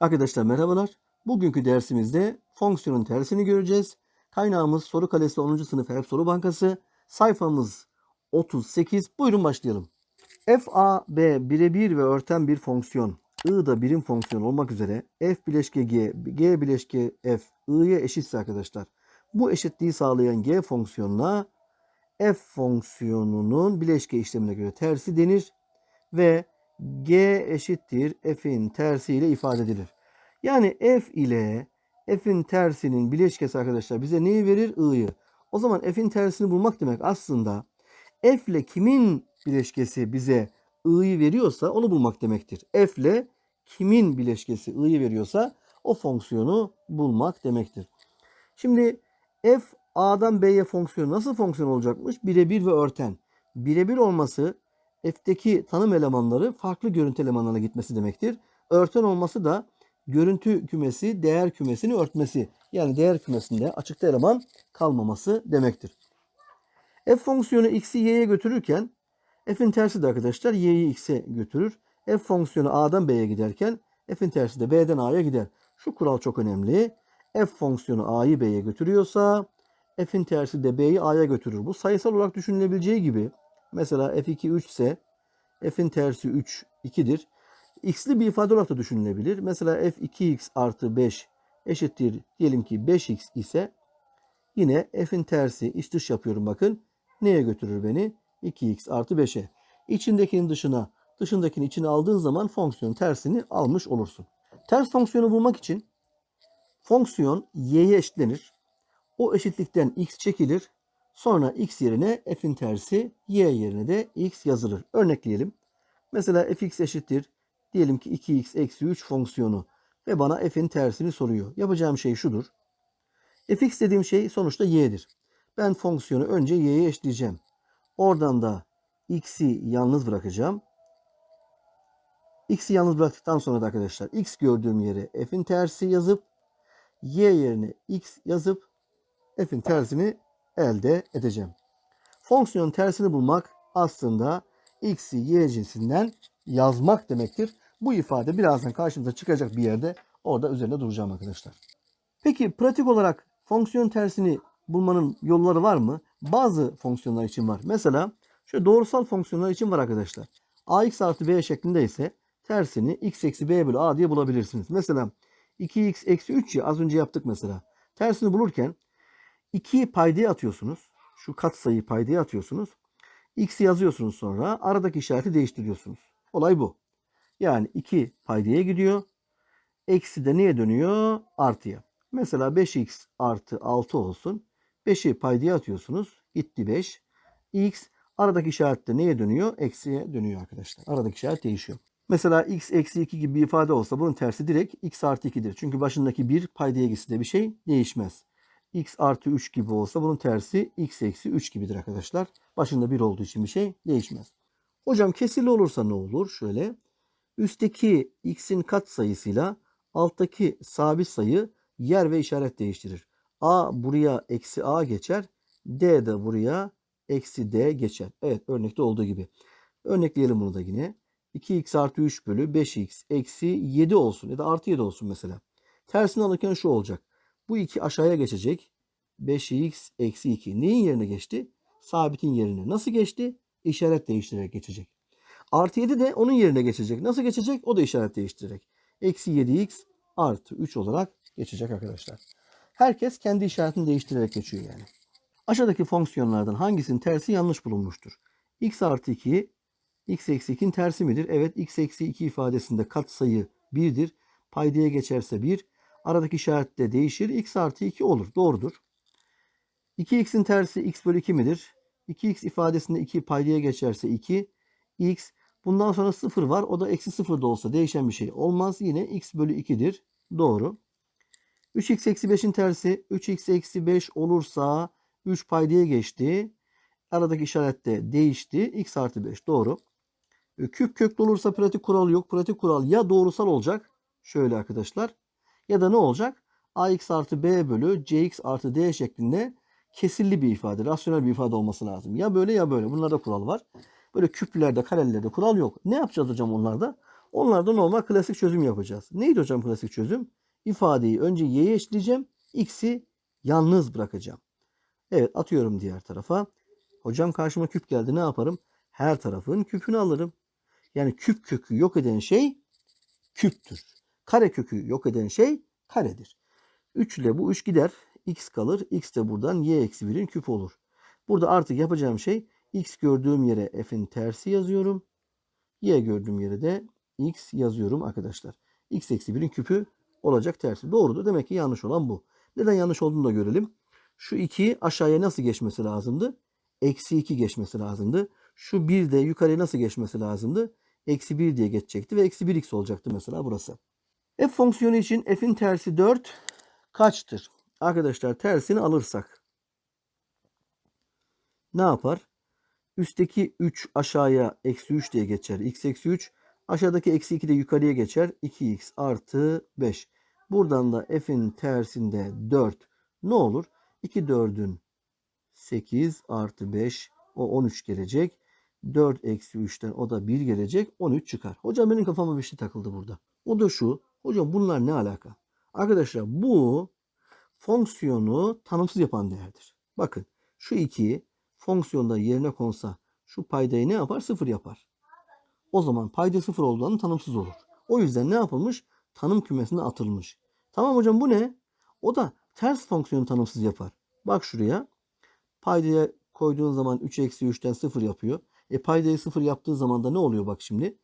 Arkadaşlar merhabalar. Bugünkü dersimizde fonksiyonun tersini göreceğiz. Kaynağımız Soru Kalesi 10. sınıf Hep Soru Bankası. Sayfamız 38. Buyurun başlayalım. f a b birebir ve örten bir fonksiyon. I da birim fonksiyon olmak üzere f bileşke g, g bileşke f i'ye eşitse arkadaşlar. Bu eşitliği sağlayan g fonksiyonuna f fonksiyonunun bileşke işlemine göre tersi denir ve g eşittir f'in tersiyle ifade edilir. Yani f ile f'in tersinin bileşkesi arkadaşlar bize neyi verir? i'yı. O zaman f'in tersini bulmak demek aslında f ile kimin bileşkesi bize i'yi veriyorsa onu bulmak demektir. f ile kimin bileşkesi i'yi veriyorsa o fonksiyonu bulmak demektir. Şimdi f a'dan b'ye fonksiyonu nasıl fonksiyon olacakmış? Birebir ve örten. Birebir olması f'teki tanım elemanları farklı görüntü elemanlarına gitmesi demektir. Örten olması da görüntü kümesi değer kümesini örtmesi. Yani değer kümesinde açıkta eleman kalmaması demektir. F fonksiyonu x'i y'ye götürürken f'in tersi de arkadaşlar y'yi x'e götürür. F fonksiyonu a'dan b'ye giderken f'in tersi de b'den a'ya gider. Şu kural çok önemli. F fonksiyonu a'yı b'ye götürüyorsa f'in tersi de b'yi a'ya götürür. Bu sayısal olarak düşünülebileceği gibi mesela f2 3 ise f'in tersi 3 2'dir. x'li bir ifade olarak da düşünülebilir. Mesela f2x artı 5 eşittir diyelim ki 5x ise yine f'in tersi iç dış yapıyorum bakın. Neye götürür beni? 2x artı 5'e. İçindekinin dışına, dışındakini içine aldığın zaman fonksiyon tersini almış olursun. Ters fonksiyonu bulmak için fonksiyon y'ye eşitlenir. O eşitlikten x çekilir. Sonra x yerine f'in tersi, y yerine de x yazılır. Örnekleyelim. Mesela fx eşittir. Diyelim ki 2x eksi 3 fonksiyonu ve bana f'in tersini soruyor. Yapacağım şey şudur. fx dediğim şey sonuçta y'dir. Ben fonksiyonu önce y'ye eşleyeceğim. Oradan da x'i yalnız bırakacağım. x'i yalnız bıraktıktan sonra da arkadaşlar x gördüğüm yere f'in tersi yazıp y yerine x yazıp f'in tersini elde edeceğim. Fonksiyonun tersini bulmak aslında x'i y cinsinden yazmak demektir. Bu ifade birazdan karşımıza çıkacak bir yerde orada üzerinde duracağım arkadaşlar. Peki pratik olarak fonksiyon tersini bulmanın yolları var mı? Bazı fonksiyonlar için var. Mesela şu doğrusal fonksiyonlar için var arkadaşlar. ax artı b şeklinde ise tersini x eksi b bölü a diye bulabilirsiniz. Mesela 2x eksi 3 ya az önce yaptık mesela. Tersini bulurken 2'yi paydaya atıyorsunuz. Şu katsayıyı paydaya atıyorsunuz. X'i yazıyorsunuz sonra. Aradaki işareti değiştiriyorsunuz. Olay bu. Yani 2 paydaya gidiyor. Eksi de neye dönüyor? Artıya. Mesela 5x artı 6 olsun. 5'i paydaya atıyorsunuz. Gitti 5. X aradaki işaret de neye dönüyor? Eksiye dönüyor arkadaşlar. Aradaki işaret değişiyor. Mesela x eksi 2 gibi bir ifade olsa bunun tersi direkt x artı 2'dir. Çünkü başındaki 1 paydaya gitse de bir şey değişmez x artı 3 gibi olsa bunun tersi x eksi 3 gibidir arkadaşlar. Başında 1 olduğu için bir şey değişmez. Hocam kesirli olursa ne olur? Şöyle. Üstteki x'in kat sayısıyla alttaki sabit sayı yer ve işaret değiştirir. a buraya eksi a geçer. d de buraya eksi d geçer. Evet örnekte olduğu gibi. Örnekleyelim bunu da yine. 2x artı 3 bölü 5x eksi 7 olsun ya da artı 7 olsun mesela. Tersini alırken şu olacak. Bu 2 aşağıya geçecek. 5x eksi 2. Neyin yerine geçti? Sabitin yerine. Nasıl geçti? İşaret değiştirerek geçecek. Artı 7 de onun yerine geçecek. Nasıl geçecek? O da işaret değiştirerek. Eksi 7x artı 3 olarak geçecek arkadaşlar. Herkes kendi işaretini değiştirerek geçiyor yani. Aşağıdaki fonksiyonlardan hangisinin tersi yanlış bulunmuştur? x artı 2 x eksi 2'nin tersi midir? Evet x eksi 2 ifadesinde katsayı 1'dir. Paydaya geçerse 1. Aradaki işaret de değişir. x artı 2 olur. Doğrudur. 2x'in tersi x bölü 2 midir? 2x ifadesinde 2 paydaya geçerse 2. x bundan sonra 0 var. O da eksi 0 da olsa değişen bir şey olmaz. Yine x bölü 2'dir. Doğru. 3x eksi 5'in tersi 3x eksi 5 olursa 3 paydaya geçti. Aradaki işaret de değişti. x artı 5 doğru. Küp köklü olursa pratik kural yok. Pratik kural ya doğrusal olacak. Şöyle arkadaşlar. Ya da ne olacak? ax artı b bölü cx artı d şeklinde kesirli bir ifade, rasyonel bir ifade olması lazım. Ya böyle ya böyle. Bunlarda kural var. Böyle küplerde, karelerde kural yok. Ne yapacağız hocam onlarda? Onlarda normal klasik çözüm yapacağız. Neydi hocam klasik çözüm? İfadeyi önce y'ye eşleyeceğim. X'i yalnız bırakacağım. Evet atıyorum diğer tarafa. Hocam karşıma küp geldi ne yaparım? Her tarafın küpünü alırım. Yani küp kökü yok eden şey küptür. Kare kökü yok eden şey karedir. 3 ile bu 3 gider. X kalır. X de buradan y eksi 1'in küpü olur. Burada artık yapacağım şey x gördüğüm yere f'in tersi yazıyorum. Y gördüğüm yere de x yazıyorum arkadaşlar. x eksi 1'in küpü olacak tersi. Doğrudur. Demek ki yanlış olan bu. Neden yanlış olduğunu da görelim. Şu 2 aşağıya nasıl geçmesi lazımdı? Eksi 2 geçmesi lazımdı. Şu 1 de yukarıya nasıl geçmesi lazımdı? Eksi 1 diye geçecekti ve eksi 1x olacaktı mesela burası. F fonksiyonu için f'in tersi 4 kaçtır? Arkadaşlar tersini alırsak ne yapar? Üstteki 3 aşağıya eksi 3 diye geçer. x eksi 3. Aşağıdaki eksi 2 de yukarıya geçer. 2x artı 5. Buradan da f'in tersinde 4 ne olur? 2 4'ün 8 artı 5 o 13 gelecek. 4 eksi 3'ten o da 1 gelecek. 13 çıkar. Hocam benim kafama bir şey takıldı burada. O da şu. Hocam bunlar ne alaka? Arkadaşlar bu fonksiyonu tanımsız yapan değerdir. Bakın şu 2'yi fonksiyonda yerine konsa şu paydayı ne yapar? Sıfır yapar. O zaman payda sıfır olduğundan tanımsız olur. O yüzden ne yapılmış? Tanım kümesine atılmış. Tamam hocam bu ne? O da ters fonksiyonu tanımsız yapar. Bak şuraya. Paydaya koyduğun zaman 3 eksi 3'ten 0 yapıyor. E paydayı 0 yaptığı zaman da ne oluyor bak şimdi?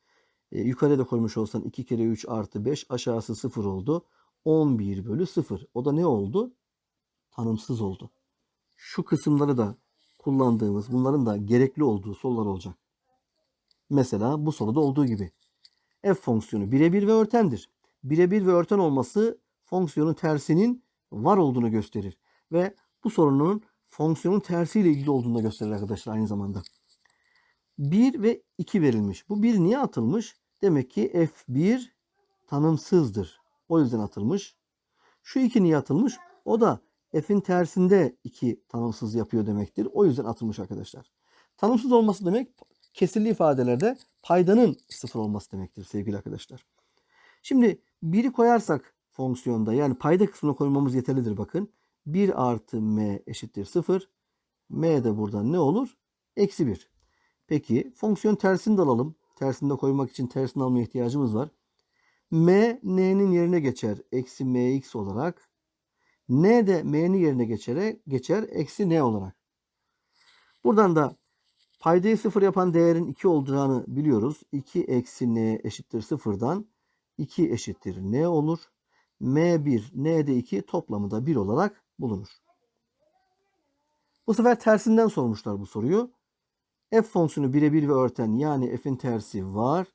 E, yukarıya koymuş olsan 2 kere 3 artı 5 aşağısı 0 oldu. 11 bölü 0. O da ne oldu? Tanımsız oldu. Şu kısımları da kullandığımız bunların da gerekli olduğu sorular olacak. Mesela bu soruda olduğu gibi. F fonksiyonu birebir ve örtendir. Birebir ve örten olması fonksiyonun tersinin var olduğunu gösterir. Ve bu sorunun fonksiyonun tersiyle ilgili olduğunu da gösterir arkadaşlar aynı zamanda. 1 ve 2 verilmiş. Bu 1 niye atılmış? Demek ki F1 tanımsızdır. O yüzden atılmış. Şu 2 niye atılmış? O da F'in tersinde 2 tanımsız yapıyor demektir. O yüzden atılmış arkadaşlar. Tanımsız olması demek kesirli ifadelerde paydanın sıfır olması demektir sevgili arkadaşlar. Şimdi 1'i koyarsak fonksiyonda yani payda kısmına koymamız yeterlidir bakın. 1 artı m eşittir 0. m de buradan ne olur? Eksi 1. Peki fonksiyon tersini de alalım. Tersini de koymak için tersini almaya ihtiyacımız var. m n'nin yerine geçer. Eksi mx olarak. n de m'nin yerine geçer, geçer. Eksi n olarak. Buradan da paydayı 0 yapan değerin 2 olduğunu biliyoruz. 2 eksi n eşittir 0'dan 2 eşittir n olur. m1, n'de 2 toplamı da 1 olarak bulunur. Bu sefer tersinden sormuşlar bu soruyu. F fonksiyonu birebir ve örten yani f'in tersi var.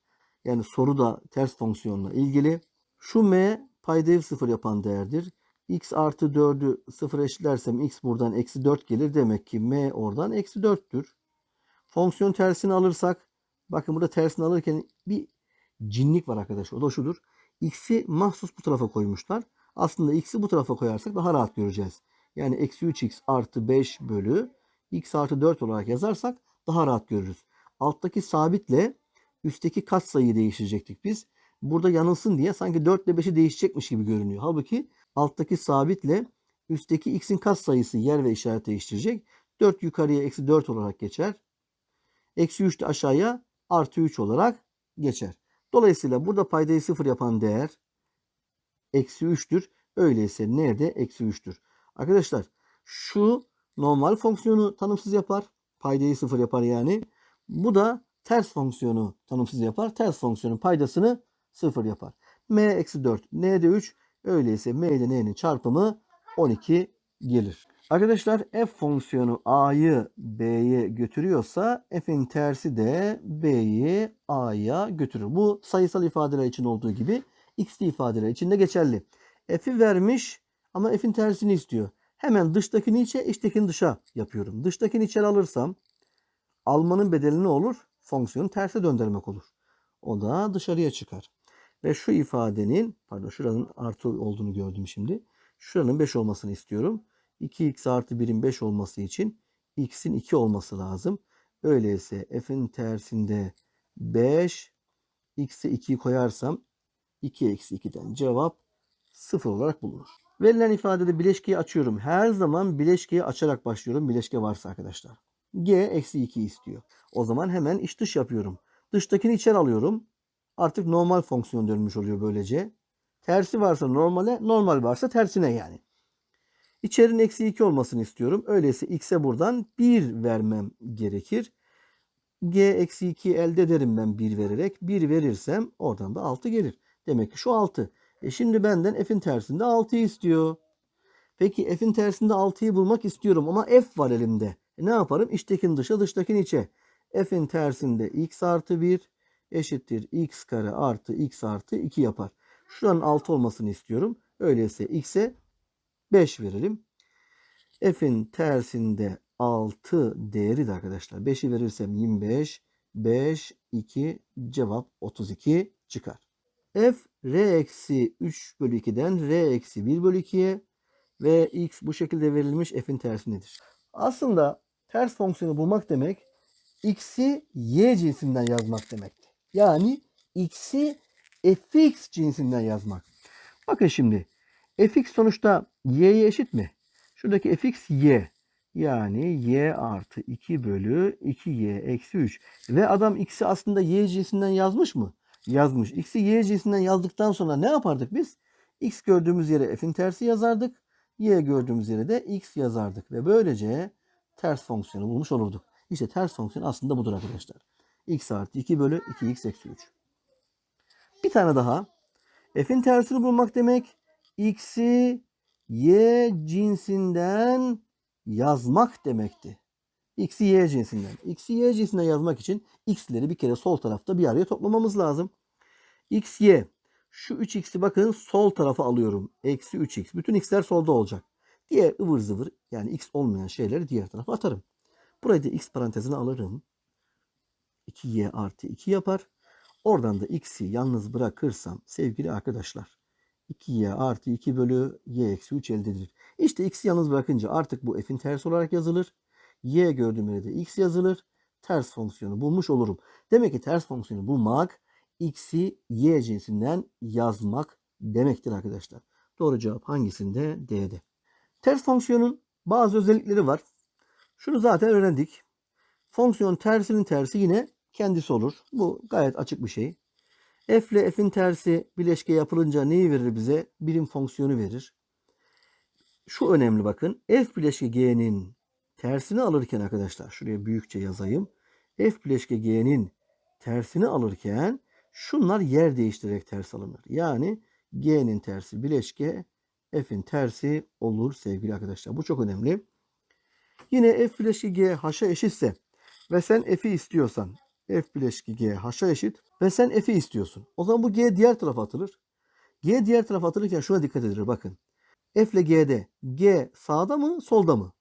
Yani soru da ters fonksiyonla ilgili. Şu m paydayı 0 yapan değerdir. x artı 4'ü 0 eşitlersem x buradan eksi 4 gelir. Demek ki m oradan eksi 4'tür. Fonksiyon tersini alırsak bakın burada tersini alırken bir cinlik var arkadaşlar. O da şudur. X'i mahsus bu tarafa koymuşlar. Aslında x'i bu tarafa koyarsak daha rahat göreceğiz. Yani eksi 3x artı 5 bölü x artı 4 olarak yazarsak daha rahat görürüz. Alttaki sabitle üstteki katsayıyı değiştirecektik biz. Burada yanılsın diye sanki 4 ile 5'i değişecekmiş gibi görünüyor. Halbuki alttaki sabitle üstteki x'in katsayısı yer ve işaret değiştirecek. 4 yukarıya eksi 4 olarak geçer. Eksi 3 de aşağıya artı 3 olarak geçer. Dolayısıyla burada paydayı 0 yapan değer eksi 3'tür. Öyleyse nerede? Eksi 3'tür. Arkadaşlar şu normal fonksiyonu tanımsız yapar. Paydayı 0 yapar yani. Bu da ters fonksiyonu tanımsız yapar. Ters fonksiyonun paydasını 0 yapar. m eksi 4 n'de 3. Öyleyse m ile n'nin çarpımı 12 gelir. Arkadaşlar f fonksiyonu a'yı b'ye götürüyorsa f'in tersi de b'yi a'ya götürür. Bu sayısal ifadeler için olduğu gibi x'li ifadeler için de geçerli. f'i vermiş ama f'in tersini istiyor. Hemen dıştakini içe, içtekini dışa yapıyorum. Dıştakini içeri alırsam almanın bedeli ne olur? Fonksiyonu terse döndürmek olur. O da dışarıya çıkar. Ve şu ifadenin, pardon şuranın artı olduğunu gördüm şimdi. Şuranın 5 olmasını istiyorum. 2x artı 1'in 5 olması için x'in 2 olması lazım. Öyleyse f'in tersinde 5 x'e 2'yi koyarsam 2 eksi 2'den cevap 0 olarak bulunur. Verilen ifadede bileşkeyi açıyorum. Her zaman bileşkeyi açarak başlıyorum. Bileşke varsa arkadaşlar. G eksi 2 istiyor. O zaman hemen iç dış yapıyorum. Dıştakini içeri alıyorum. Artık normal fonksiyon dönmüş oluyor böylece. Tersi varsa normale, normal varsa tersine yani. İçerinin eksi 2 olmasını istiyorum. Öyleyse x'e buradan 1 vermem gerekir. G eksi 2 elde ederim ben 1 vererek. 1 verirsem oradan da 6 gelir. Demek ki şu 6. E şimdi benden f'in tersinde 6 istiyor. Peki f'in tersinde 6'yı bulmak istiyorum ama f var elimde. E ne yaparım? İçtekini dışa, dıştakini içe. f'in tersinde x artı 1 eşittir x kare artı x artı 2 yapar. Şuranın 6 olmasını istiyorum. Öyleyse x'e 5 verelim. F'in tersinde 6 değeri de arkadaşlar. 5'i verirsem 25. 5, 2 cevap 32 çıkar. F R eksi 3 bölü 2'den R eksi 1 bölü 2'ye ve X bu şekilde verilmiş F'in tersindedir. Aslında ters fonksiyonu bulmak demek X'i Y cinsinden yazmak demekti. Yani X'i Fx cinsinden yazmak. Bakın şimdi fx sonuçta y'ye eşit mi? Şuradaki fx y. Yani y artı 2 bölü 2y eksi 3. Ve adam x'i aslında y cinsinden yazmış mı? Yazmış. X'i y cinsinden yazdıktan sonra ne yapardık biz? x gördüğümüz yere f'in tersi yazardık. y gördüğümüz yere de x yazardık. Ve böylece ters fonksiyonu bulmuş olurduk. İşte ters fonksiyon aslında budur arkadaşlar. x artı 2 bölü 2x eksi 3. Bir tane daha. F'in tersini bulmak demek x'i y cinsinden yazmak demekti. X'i y cinsinden. X'i y cinsinden yazmak için x'leri bir kere sol tarafta bir araya toplamamız lazım. x, y. Şu 3x'i bakın sol tarafa alıyorum. Eksi 3x. Bütün x'ler solda olacak. Diğer ıvır zıvır yani x olmayan şeyleri diğer tarafa atarım. Burayı da x parantezine alırım. 2y artı 2 yapar. Oradan da x'i yalnız bırakırsam sevgili arkadaşlar 2y artı 2 bölü y eksi 3 elde edilir. İşte x'i yalnız bırakınca artık bu f'in tersi olarak yazılır. Y gördüğüm yere x yazılır. Ters fonksiyonu bulmuş olurum. Demek ki ters fonksiyonu bulmak x'i y cinsinden yazmak demektir arkadaşlar. Doğru cevap hangisinde? D'de. Ters fonksiyonun bazı özellikleri var. Şunu zaten öğrendik. Fonksiyon tersinin tersi yine kendisi olur. Bu gayet açık bir şey. F ile f'in tersi bileşke yapılınca neyi verir bize? Birim fonksiyonu verir. Şu önemli bakın. F bileşke g'nin tersini alırken arkadaşlar şuraya büyükçe yazayım. F bileşke g'nin tersini alırken şunlar yer değiştirerek ters alınır. Yani g'nin tersi bileşke f'in tersi olur sevgili arkadaşlar. Bu çok önemli. Yine f bileşke g h'a eşitse ve sen f'i istiyorsan f bileşki g h'a eşit ve sen f'i istiyorsun. O zaman bu g diğer tarafa atılır. G diğer tarafa atılırken şuna dikkat edilir bakın. F ile g'de g sağda mı solda mı?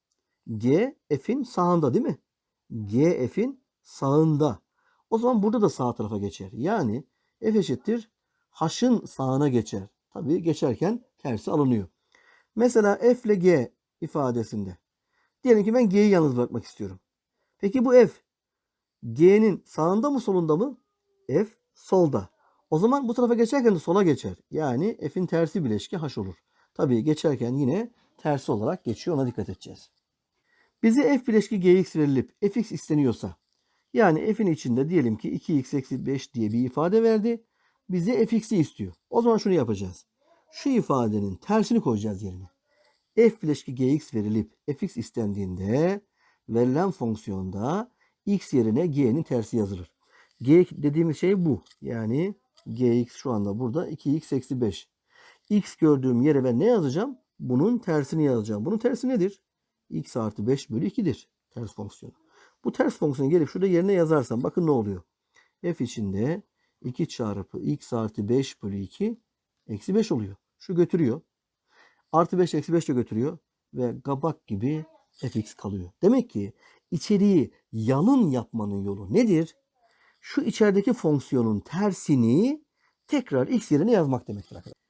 G f'in sağında değil mi? G f'in sağında. O zaman burada da sağ tarafa geçer. Yani f eşittir h'ın sağına geçer. Tabii geçerken tersi alınıyor. Mesela f ile g ifadesinde. Diyelim ki ben g'yi yalnız bırakmak istiyorum. Peki bu f G'nin sağında mı solunda mı? F solda. O zaman bu tarafa geçerken de sola geçer. Yani F'in tersi bileşke H olur. Tabii geçerken yine tersi olarak geçiyor. Ona dikkat edeceğiz. Bize F bileşki Gx verilip Fx isteniyorsa yani F'in içinde diyelim ki 2x eksi 5 diye bir ifade verdi. Bize Fx'i istiyor. O zaman şunu yapacağız. Şu ifadenin tersini koyacağız yerine. F bileşki Gx verilip Fx istendiğinde verilen fonksiyonda x yerine g'nin tersi yazılır. g dediğimiz şey bu. Yani gx şu anda burada 2x eksi 5. x gördüğüm yere ben ne yazacağım? Bunun tersini yazacağım. Bunun tersi nedir? X artı 5 bölü 2'dir. Ters fonksiyonu. Bu ters fonksiyonu gelip şurada yerine yazarsam bakın ne oluyor? f içinde 2 çarpı x artı 5 bölü 2 eksi 5 oluyor. Şu götürüyor. Artı 5 eksi 5 de götürüyor. Ve kabak gibi fx kalıyor. Demek ki içeriği yalın yapmanın yolu nedir? Şu içerideki fonksiyonun tersini tekrar x yerine yazmak demektir arkadaşlar.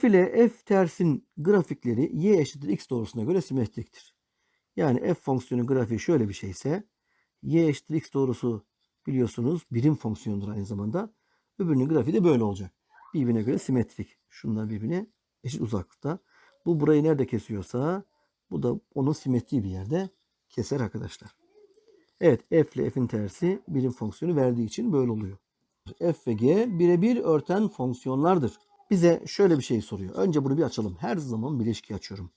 F ile f tersin grafikleri y eşittir x doğrusuna göre simetriktir. Yani f fonksiyonun grafiği şöyle bir şeyse y eşittir x doğrusu biliyorsunuz birim fonksiyondur aynı zamanda. Öbürünün grafiği de böyle olacak. Birbirine göre simetrik. Şunlar birbirine eşit uzaklıkta. Bu burayı nerede kesiyorsa bu da onun simetriği bir yerde keser arkadaşlar. Evet f ile f'in tersi birim fonksiyonu verdiği için böyle oluyor. f ve g birebir örten fonksiyonlardır. Bize şöyle bir şey soruyor. Önce bunu bir açalım. Her zaman bileşki açıyorum.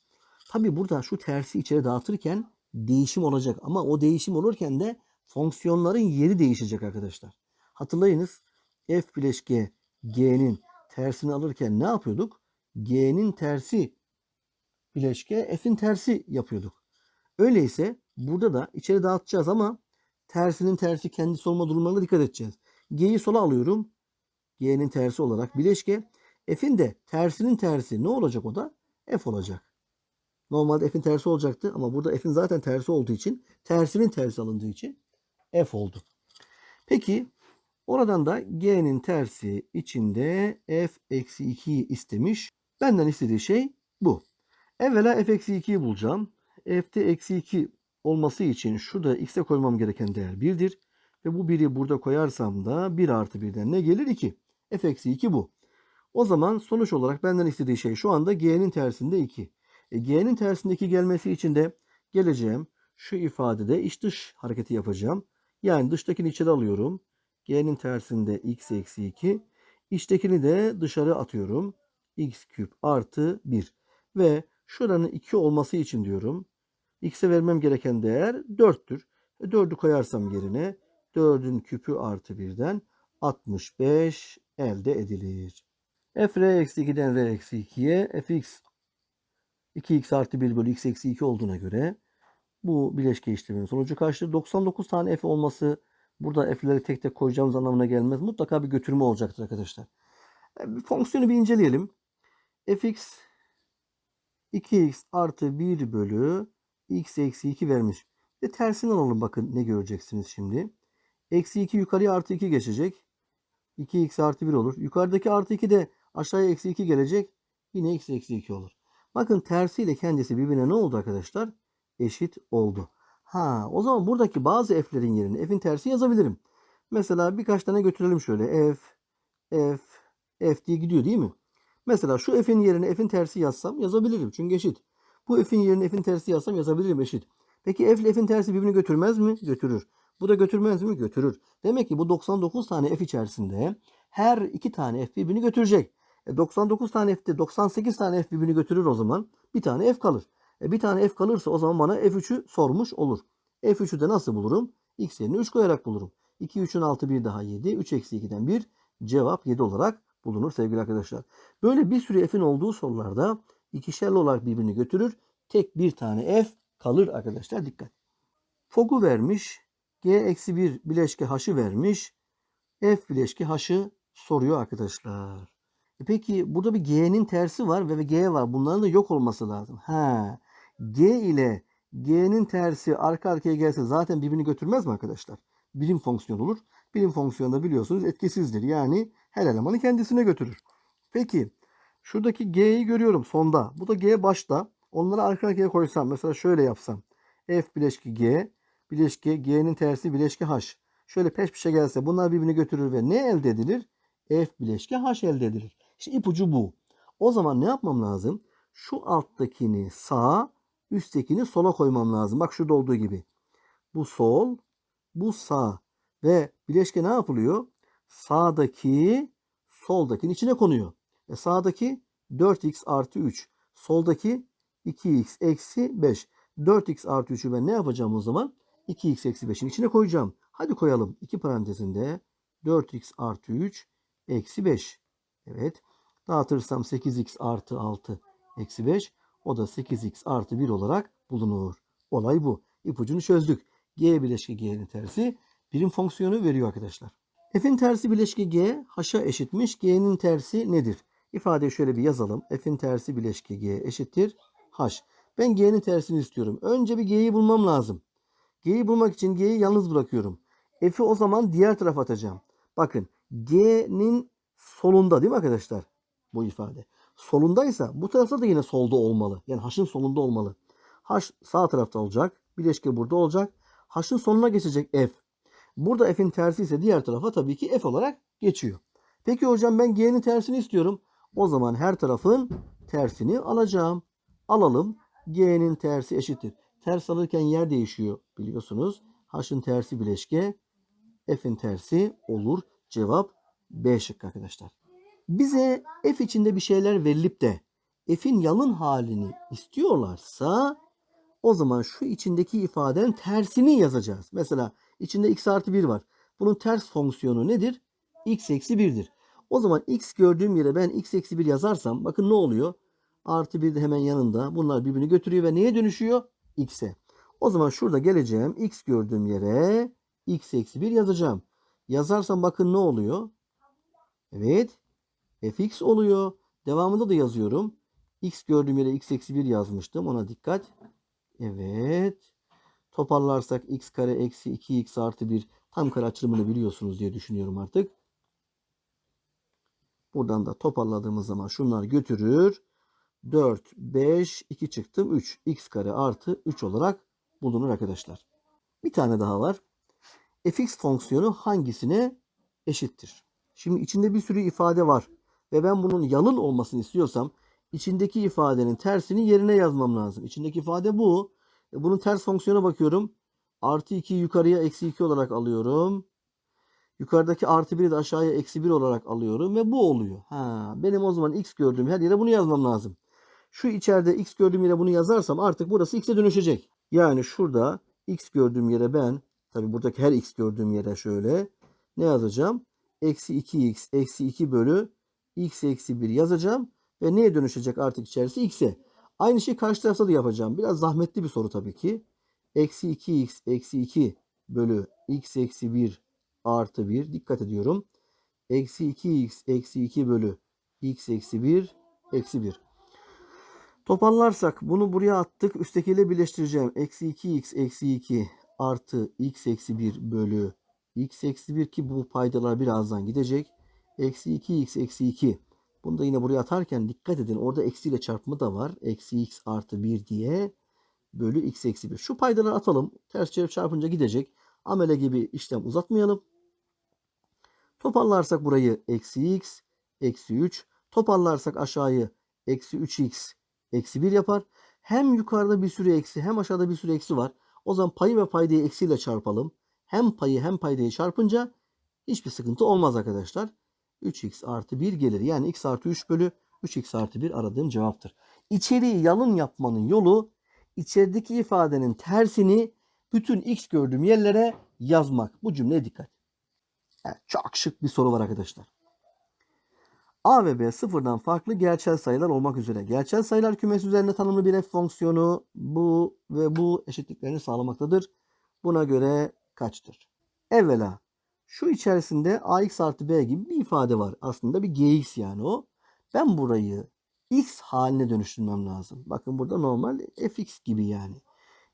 Tabi burada şu tersi içeri dağıtırken değişim olacak. Ama o değişim olurken de fonksiyonların yeri değişecek arkadaşlar. Hatırlayınız f bileşke g'nin tersini alırken ne yapıyorduk? G'nin tersi bileşke f'in tersi yapıyorduk. Öyleyse burada da içeri dağıtacağız ama tersinin tersi kendisi olma durumlarına dikkat edeceğiz. G'yi sola alıyorum. G'nin tersi olarak bileşke. F'in de tersinin tersi ne olacak o da? F olacak. Normalde F'in tersi olacaktı ama burada F'in zaten tersi olduğu için tersinin tersi alındığı için F oldu. Peki oradan da G'nin tersi içinde F eksi 2'yi istemiş. Benden istediği şey bu. Evvela F eksi 2'yi bulacağım. F'te eksi 2 olması için şurada x'e koymam gereken değer 1'dir. Ve bu 1'i burada koyarsam da 1 artı 1'den ne gelir? 2. F eksi 2 bu. O zaman sonuç olarak benden istediği şey şu anda G'nin tersinde 2. E, G'nin tersinde 2 gelmesi için de geleceğim şu ifadede iç dış hareketi yapacağım. Yani dıştakini içeri alıyorum. G'nin tersinde x eksi 2. İçtekini de dışarı atıyorum. x küp artı 1. Ve şuranın 2 olması için diyorum. X'e vermem gereken değer 4'tür. E 4'ü koyarsam yerine 4'ün küpü artı 1'den 65 elde edilir. f r eksi 2'den r eksi 2'ye fx 2x artı 1 bölü x eksi 2 olduğuna göre bu bileşke işleminin sonucu kaçtır? 99 tane f olması burada f'leri tek tek koyacağımız anlamına gelmez. Mutlaka bir götürme olacaktır arkadaşlar. E, bir fonksiyonu bir inceleyelim. fx 2x artı 1 bölü x eksi 2 vermiş. Ve tersini alalım bakın ne göreceksiniz şimdi. Eksi 2 yukarıya artı 2 geçecek. 2x artı 1 olur. Yukarıdaki artı 2 de aşağıya eksi 2 gelecek. Yine x eksi 2 olur. Bakın tersiyle kendisi birbirine ne oldu arkadaşlar? Eşit oldu. Ha, o zaman buradaki bazı f'lerin yerine f'in tersi yazabilirim. Mesela birkaç tane götürelim şöyle. f, f, f diye gidiyor değil mi? Mesela şu f'in yerine f'in tersi yazsam yazabilirim. Çünkü eşit. Bu f'in yerine f'in tersi yazsam yazabilirim eşit. Peki f ile f'in tersi birbirini götürmez mi? Götürür. Bu da götürmez mi? Götürür. Demek ki bu 99 tane f içerisinde her iki tane f birbirini götürecek. E 99 tane f'te 98 tane f birbirini götürür o zaman. Bir tane f kalır. E bir tane f kalırsa o zaman bana f3'ü sormuş olur. f3'ü de nasıl bulurum? x yerine 3 koyarak bulurum. 2, 3'ün 6 bir daha 7. 3 eksi 2'den 1. Cevap 7 olarak bulunur sevgili arkadaşlar. Böyle bir sürü f'in olduğu sorularda ikişerli olarak birbirini götürür. Tek bir tane f kalır arkadaşlar. Dikkat. Fog'u vermiş. G eksi 1 bileşke h'ı vermiş. F bileşke h'ı soruyor arkadaşlar. E peki burada bir G'nin tersi var ve G var. Bunların da yok olması lazım. Ha. G ile G'nin tersi arka arkaya gelse zaten birbirini götürmez mi arkadaşlar? Birim fonksiyon olur. Birim fonksiyonu da biliyorsunuz etkisizdir. Yani her elemanı kendisine götürür. Peki şuradaki G'yi görüyorum sonda. Bu da G başta. Onları arka arkaya koysam mesela şöyle yapsam. F bileşke G, bileşke G'nin tersi bileşke H. Şöyle peş peşe gelse bunlar birbirini götürür ve ne elde edilir? F bileşke H elde edilir. İşte ipucu bu. O zaman ne yapmam lazım? Şu alttakini sağa, üsttekini sola koymam lazım. Bak şurada olduğu gibi. Bu sol, bu sağ. Ve bileşke ne yapılıyor? Sağdaki soldakinin içine konuyor. E sağdaki 4x artı 3. Soldaki 2x eksi 5. 4x artı 3'ü ben ne yapacağım o zaman? 2x eksi 5'in içine koyacağım. Hadi koyalım. 2 parantezinde 4x artı 3 eksi 5. Evet. Dağıtırsam 8x artı 6 eksi 5. O da 8x artı 1 olarak bulunur. Olay bu. İpucunu çözdük. G bileşke G'nin tersi birim fonksiyonu veriyor arkadaşlar. F'in tersi bileşke G H'a eşitmiş. G'nin tersi nedir? İfadeyi şöyle bir yazalım. F'in tersi bileşke G eşittir H. Ben G'nin tersini istiyorum. Önce bir G'yi bulmam lazım. G'yi bulmak için G'yi yalnız bırakıyorum. F'i o zaman diğer tarafa atacağım. Bakın G'nin solunda değil mi arkadaşlar? Bu ifade. Solundaysa bu tarafta da yine solda olmalı. Yani H'ın solunda olmalı. H sağ tarafta olacak. Bileşke burada olacak. H'ın sonuna geçecek F. Burada F'in tersi ise diğer tarafa tabii ki F olarak geçiyor. Peki hocam ben G'nin tersini istiyorum. O zaman her tarafın tersini alacağım. Alalım. G'nin tersi eşittir. Ters alırken yer değişiyor biliyorsunuz. H'ın tersi bileşke. F'in tersi olur. Cevap B şıkkı arkadaşlar. Bize F içinde bir şeyler verilip de F'in yalın halini istiyorlarsa o zaman şu içindeki ifadenin tersini yazacağız. Mesela içinde x artı 1 var. Bunun ters fonksiyonu nedir? x eksi 1'dir. O zaman x gördüğüm yere ben x eksi 1 yazarsam bakın ne oluyor? Artı 1 de hemen yanında. Bunlar birbirini götürüyor ve neye dönüşüyor? x'e. O zaman şurada geleceğim. x gördüğüm yere x eksi 1 yazacağım. Yazarsam bakın ne oluyor? Evet. Fx oluyor. Devamında da yazıyorum. x gördüğüm yere x eksi 1 yazmıştım. Ona dikkat. Evet. Toparlarsak x kare eksi 2x artı 1 tam kare açılımını biliyorsunuz diye düşünüyorum artık. Buradan da toparladığımız zaman şunlar götürür. 4, 5, 2 çıktım 3. x kare artı 3 olarak bulunur arkadaşlar. Bir tane daha var. fx fonksiyonu hangisine eşittir? Şimdi içinde bir sürü ifade var. Ve ben bunun yalın olmasını istiyorsam içindeki ifadenin tersini yerine yazmam lazım. İçindeki ifade bu. E, Bunun ters fonksiyona bakıyorum. Artı 2 yukarıya eksi 2 olarak alıyorum. Yukarıdaki artı 1'i de aşağıya eksi 1 olarak alıyorum ve bu oluyor. Ha, benim o zaman x gördüğüm her yere bunu yazmam lazım. Şu içeride x gördüğüm yere bunu yazarsam artık burası x'e dönüşecek. Yani şurada x gördüğüm yere ben tabi buradaki her x gördüğüm yere şöyle ne yazacağım? Eksi 2x eksi 2 bölü x eksi 1 yazacağım. Ve neye dönüşecek artık içerisi? x'e. Aynı şeyi karşı tarafta da yapacağım. Biraz zahmetli bir soru tabii ki. Eksi 2x eksi 2 bölü x eksi 1 artı 1. Dikkat ediyorum. Eksi 2x eksi 2 bölü x eksi 1 eksi 1. Toparlarsak bunu buraya attık. Üsttekiyle birleştireceğim. Eksi 2x eksi 2 artı x eksi 1 bölü x eksi 1 ki bu paydalar birazdan gidecek. Eksi 2x eksi 2. Bunu da yine buraya atarken dikkat edin. Orada eksiyle çarpımı da var. Eksi x artı 1 diye bölü x eksi 1. Şu paydaları atalım. Ters çevirip çarpınca gidecek. Amele gibi işlem uzatmayalım. Toparlarsak burayı eksi x eksi 3. Toparlarsak aşağıyı eksi 3x eksi 1 yapar. Hem yukarıda bir sürü eksi hem aşağıda bir sürü eksi var. O zaman payı ve paydayı eksiyle çarpalım. Hem payı hem paydayı çarpınca hiçbir sıkıntı olmaz arkadaşlar. 3x artı 1 gelir. Yani x artı 3 bölü 3x artı 1 aradığım cevaptır. İçeriği yalın yapmanın yolu içerideki ifadenin tersini bütün x gördüğüm yerlere yazmak. Bu cümleye dikkat. Evet, çok şık bir soru var arkadaşlar. A ve B sıfırdan farklı gerçel sayılar olmak üzere. Gerçel sayılar kümesi üzerinde tanımlı bir f fonksiyonu bu ve bu eşitliklerini sağlamaktadır. Buna göre kaçtır? Evvela şu içerisinde ax artı b gibi bir ifade var. Aslında bir gx yani o. Ben burayı x haline dönüştürmem lazım. Bakın burada normal fx gibi yani.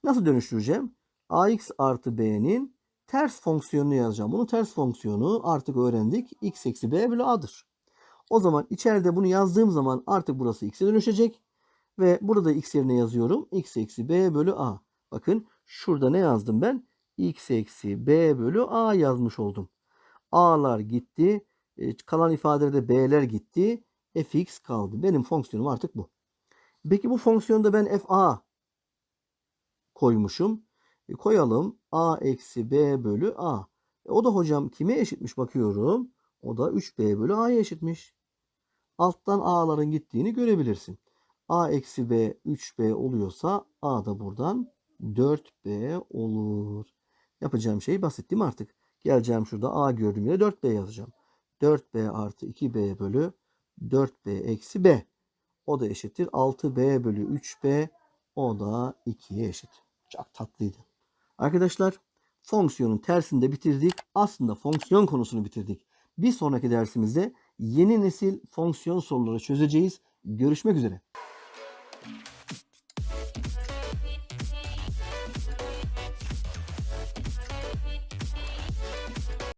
Nasıl dönüştüreceğim? ax artı b'nin ters fonksiyonunu yazacağım. Bunun ters fonksiyonu artık öğrendik. x eksi b bölü a'dır. O zaman içeride bunu yazdığım zaman artık burası x'e dönüşecek. Ve burada x yerine yazıyorum. x eksi b bölü a. Bakın şurada ne yazdım ben? X eksi b bölü a yazmış oldum. a'lar gitti. E, Kalan ifadelerde b'ler gitti. fx kaldı. Benim fonksiyonum artık bu. Peki bu fonksiyonda ben fa koymuşum. E, koyalım. a eksi b bölü a. E, o da hocam kime eşitmiş bakıyorum. O da 3b bölü a'ya eşitmiş. Alttan a'ların gittiğini görebilirsin. a eksi b 3b oluyorsa a da buradan 4b olur. Yapacağım şey basit değil mi artık? Geleceğim şurada a gördüğüm yere 4b yazacağım. 4b artı 2b bölü 4b eksi b. O da eşittir. 6b bölü 3b. O da 2'ye eşit. Çok tatlıydı. Arkadaşlar fonksiyonun tersini de bitirdik. Aslında fonksiyon konusunu bitirdik. Bir sonraki dersimizde yeni nesil fonksiyon soruları çözeceğiz. Görüşmek üzere.